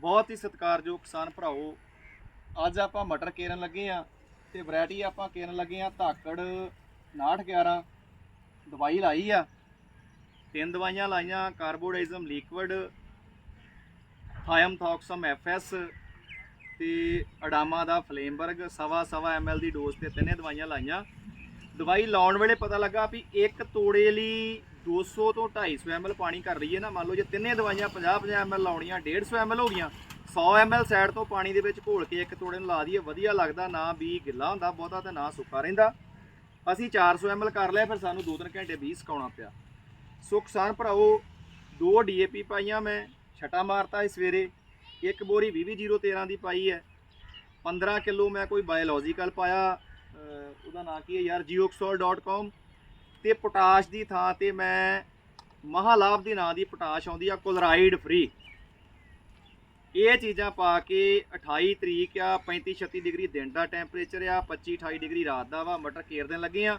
ਬਹੁਤ ਹੀ ਸਤਿਕਾਰਯੋਗ ਕਿਸਾਨ ਭਰਾਓ, ਅੱਜ ਆਪਾਂ ਮਟਰ ਕੇਰਨ ਲੱਗੇ ਆ ਤੇ ਵੈਰਾਈਟੀ ਆਪਾਂ ਕੇਰਨ ਲੱਗੇ ਆ ਧਾਕੜ 6911 ਦਵਾਈ ਲਾਈ ਆ। ਤਿੰਨ ਦਵਾਈਆਂ ਲਾਈਆਂ ਕਾਰਬੋਡਾਈਜ਼ਮ ਲਿਕਵਿਡ, ਥਾਇਮਥੌਕਸਮ ਐਫਐਸ ਤੇ ਅਡਾਮਾ ਦਾ ਫਲੇਮਬਰਗ, ਸਵਾ ਸਵਾ ਐਮਐਲ ਦੀ ਡੋਜ਼ ਤੇ ਤਿੰਨੇ ਦਵਾਈਆਂ ਲਾਈਆਂ। ਦਵਾਈ ਲਾਉਣ ਵੇਲੇ ਪਤਾ ਲੱਗਾ ਵੀ ਇੱਕ ਤੋੜੇ ਲਈ 200 ਤੋਂ 250 ml ਪਾਣੀ ਕਰ ਰਹੀ ਹੈ ਨਾ। ਮੰਨ ਲਓ ਜੇ ਤਿੰਨੇ ਦਵਾਈਆਂ 50 50 ml ਲਾਉਣੀਆਂ 150 ml ਹੋ ਗਈਆਂ 100 ml ਸਾਈਡ ਤੋਂ ਪਾਣੀ ਦੇ ਵਿੱਚ ਘੋਲ ਕੇ ਇੱਕ ਤੋੜੇ ਨੂੰ ਲਾ ਦਈਏ, ਵਧੀਆ ਲੱਗਦਾ ਨਾ ਵੀ ਗਿੱਲਾ ਹੁੰਦਾ ਬਹੁਤਾ ਤੇ ਨਾ ਸੁੱਕਾ ਰਹਿੰਦਾ। ਅਸੀਂ 400 ml ਕਰ ਲਿਆ, ਫਿਰ ਸਾਨੂੰ 2-3 ਘੰਟੇ ਵੀ ਸੁਕਾਉਣਾ ਪਿਆ। ਸੋ ਕਿਸਾਨ ਭਰਾਓ, ਦੋ ਡੀਏਪੀ ਪਾਈਆਂ ਮੈਂ, ਛਟਾ ਮਾਰਤਾ ਸੀ ਸਵੇਰੇ। ਇੱਕ ਬੋਰੀ 20013 ਦੀ ਪਾਈ ਹੈ। 15 ਕਿਲੋ ਮੈਂ ਕੋਈ ਬਾਇਓਲੋਜੀਕਲ ਪਾਇਆ ਉਹਦਾ ਨਾਂ ਕੀ ਹੈ ਯਾਰ? geoxol.com ਤੇ ਪੋਟਾਸ਼ ਦੀ ਥਾਂ ਤੇ ਮੈਂ ਮਹਾਲਾਭ ਦੀ ਨਾਂ ਦੀ ਪੋਟਾਸ਼ ਆਉਂਦੀ ਆ ਕੋਲਰਾਈਡ ਫ੍ਰੀ ਇਹ ਚੀਜ਼ਾਂ ਪਾ ਕੇ 28 ਤਰੀਕ ਆ 35 36 ਡਿਗਰੀ ਦਿਨ ਦਾ ਟੈਂਪਰੇਚਰ ਆ 25 28 ਡਿਗਰੀ ਰਾਤ ਦਾ ਵਾ ਮਟਰ ਕੇਰ ਦੇਣ ਲੱਗੇ ਆ।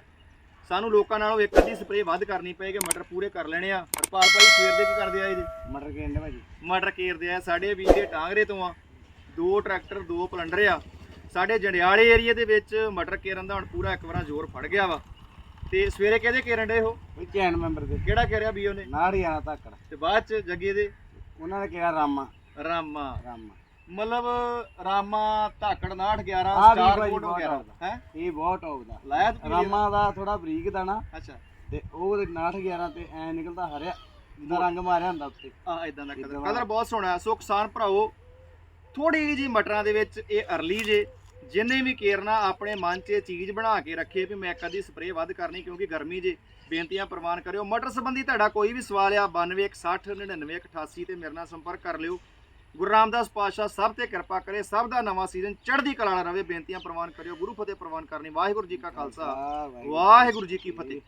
ਸਾਨੂੰ ਲੋਕਾਂ ਨਾਲੋਂ ਇੱਕ ਅੱਧੀ ਸਪਰੇਅ ਵੱਧ ਕਰਨੀ ਪਏਗੀ ਮਟਰ ਪੂਰੇ ਕਰ ਲੈਣੇ ਆ। ਹਰਪਾਲ ਭਾਈ ਸਵੇਰ ਦੇ ਕੀ ਕਰਦੇ ਆ ਇਹਦੇ? ਮਟਰ ਕਹਿੰਦੇ ਭਾਜੀ। ਮਟਰ ਕੇਰਦੇ ਆ ਸਾਡੇ ਵੀਰ ਦੇ ਟਾਂਗਰੇ ਤੋਂ ਆ। ਦੋ ਟਰੈਕਟਰ ਦੋ ਪਲੰਡਰ ਆ। ਸਾਡੇ ਜੰਡਿਆਲੇ ਏਰੀਆ ਦੇ ਵਿੱਚ ਮਟਰ ਕੇਰਨ ਦਾ ਹੁਣ ਪੂਰਾ ਇੱਕ ਵਾਰਾਂ ਜ਼ੋਰ ਫੜ ਗਿਆ ਵਾ। ਤੇ ਸਵੇਰੇ ਕਿਹਦੇ ਕੇਰਨ ਡੇ ਹੋ ਉਹ ਚੈਨ ਮੈਂਬਰ ਦੇ। ਕਿਹੜਾ ਕੇਰਿਆ ਵੀ ਉਹਨੇ? ਨਾੜੀ ਆਣਾ ਧਾਕੜ ਤੇ ਬਾਅਦ ਚ ਜੱਗੇ ਦੇ ਉਹਨਾਂ ਨੇ ਕਿਹਾ ਰਾਮਾ। ਰਾਮਾ। ਰਾਮਾ। ਮਤਲਬ ਰਾਮਾ ਧਾਕੜ 6911 ਆਹ ਵੀ ਸਟਾਰ ਭਾਈ ਕੋਡ ਬਹੁਤ ਵਗੈਰਾ ਆਉਂਦਾ। ਹੈ? ਇਹ ਬਹੁਤ ਟੌਪ ਦਾ ਲਾਇਆ ਤੂੰ ਰਾਮਾ ਦਾ ਥੋੜਾ ਬਰੀਕ ਦਾਣਾ ਅੱਛਾ। ਤੇ ਉਹ 69 11 ਤੇ ਐ ਨਿਕਲਦਾ ਹਰਿਆ। ਜਿੱਦਾਂ ਰੰਗ ਮਾਰਿਆ ਹੁੰਦਾ ਉੱਤੇ। ਆ ਇਦਾਂ ਦਾ ਕਲਰ। ਬਹੁਤ ਸੋਹਣਾ ਹੈ। ਸੋ ਕਿਸਾਨ ਭਰਾਓ ਥੋੜੀ ਜੀ ਮਟਰਾਂ ਦੇ ਵਿੱਚ ਇਹ ਅਰਲੀ ਜੇ। ਜਿੰਨੇ ਵੀ ਕੇਰਨਾ ਆਪਣੇ ਮਨ 'ਚ ਇਹ ਚੀਜ਼ ਬਣਾ ਕੇ ਰੱਖੇ ਵੀ ਮੈਂ ਕਦੀ ਸਪਰੇਅ ਵੱਧ ਕਰਨੀ ਕਿਉਂਕਿ ਗਰਮੀ ਜੇ ਬੇਨਤੀਆਂ ਪ੍ਰਵਾਨ ਕਰਿਓ। ਮਟਰ ਸੰਬੰਧੀ ਤੁਹਾਡਾ ਕੋਈ ਵੀ ਸਵਾਲ ਆ 9216 9988 ਤੇ ਮੇਰੇ ਨਾਲ ਸੰਪਰਕ ਕਰ ਲਿਓ। ਗੁਰੂ ਰਾਮਦਾਸ ਪਾਤਸ਼ਾਹ ਸਭ ਤੇ ਕਿਰਪਾ ਕਰੇ ਸਭ ਦਾ ਨਵਾਂ ਸੀਜ਼ਨ ਚੜ੍ਹਦੀ ਕਲਾ ਨਾਲ ਰਵੇ ਬੇਨਤੀਆਂ ਪ੍ਰਵਾਨ ਕਰਿਓ ਗੁਰੂ ਫਤਿਹ ਪ੍ਰਵਾਨ ਕਰਨੀ ਵਾਹਿਗੁਰੂ ਜੀ ਕਾ ਖਾਲਸਾ ਵਾਹਿਗੁਰੂ ਜੀ ਕੀ ਫਤਿਹ।